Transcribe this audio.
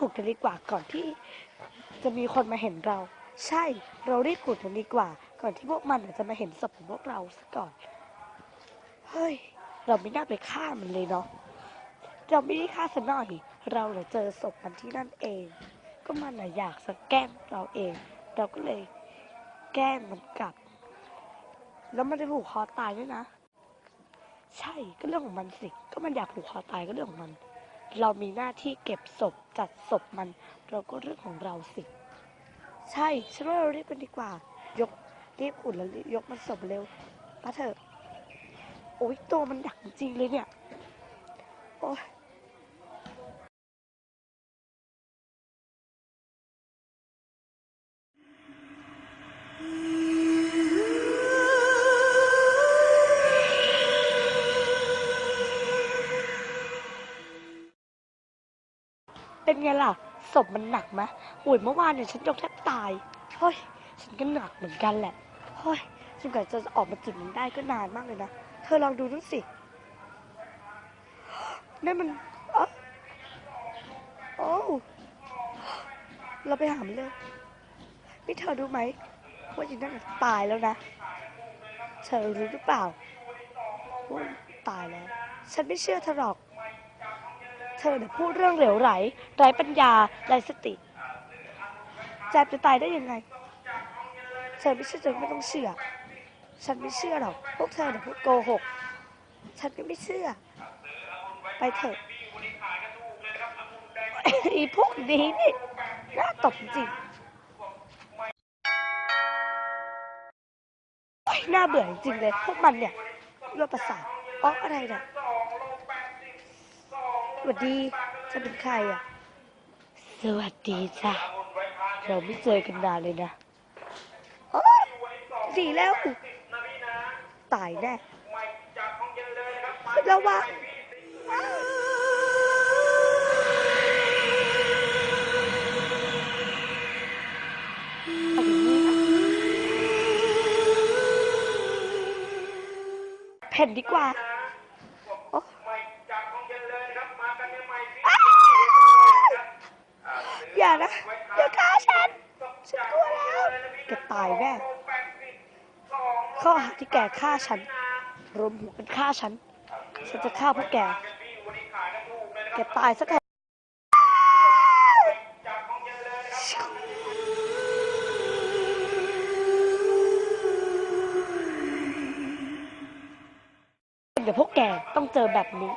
ขุดกันดีกว่าก่อนที่จะมีคนมาเห็นเรา ใช่ เรารีบขุดกันดีกว่า ก่อนที่พวกมันจะมาเห็นศพของพวกเราซะก่อน เฮ้ย เราไม่น่าไปฆ่ามันเลยเนาะ เราไม่ได้ฆ่าซะหน่อย เราเหลือเจอศพมันที่นั่นเอง ก็มันน่ะอยากจะแกล้งเราเอง เราก็เลยแกล้งมันกลับ แล้วมันได้ผูกคอตายด้วยนะ ใช่ ก็เรื่องของมันสิ ก็มันอยากผูกคอตายก็เรื่องของมัน เรามีหน้าที่เก็บศพจัดศพมัน เราก็เรื่องของเราสิ ใช่ฉันว่าเรารีบกันดีกว่า ยกรีบขุดแล้วยกมันศพเร็วมาเถอะ โอ้ยตัวมันดักจริงเลยเนี่ย โอ้ย เป็นไงล่ะศพมันหนักไหมอุ้ยเมื่อวานเนี่ยฉันยกแทบตายเฮ้ยฉันก็หนักเหมือนกันแหละเฮ้ยฉันกว่าจะออกมาจุดนี้ได้ก็นานมากเลยนะเธอลองดูนั่นสินั่นมันเอ๊ะโอ้เราไปหามันเลยนี่เธอรู้ไหมว่าจีนั่นตายแล้วนะ เธอรู้หรือเปล่าว่าตายแล้ว ฉันไม่เชื่อเธอหรอก เธอเนี่ยพูดเรื่องเหลวไหลไร้ปัญญาไร้สติแจมจะตายได้ยังไงเธอไม่เชื่อเธอไม่ต้องเชื่อ ฉันไม่เชื่อหรอกพวกเธอเนี่ยพูดโกหก ฉันก็ไม่เชื่อ ไปเถอะอีพวกนี้นี่น่าตบจริงน่าเบื่อจริงเลย พวกมันเนี่ยรั่วประสาทอ๋ออะไรเนี่ย สวัสดีจะเป็นใครอะ สวัสดีจ้ะ เราไม่เจอกันนานเลยนะโอ๊ยดีแล้ว ตายแน่ระวังเอาอย่างนี้นะเพ่นดีกว่า อย่านะอย่าฆ่าฉันฉันกลัวแล้วแกตายแน่ข้อหาที่แกฆ่าฉัน รวมหัวกันฆ่าฉัน ฉันจะฆ่าพวกแก แกตายสักแกเดี๋ยวพวกแกต้องเจอแบบนี้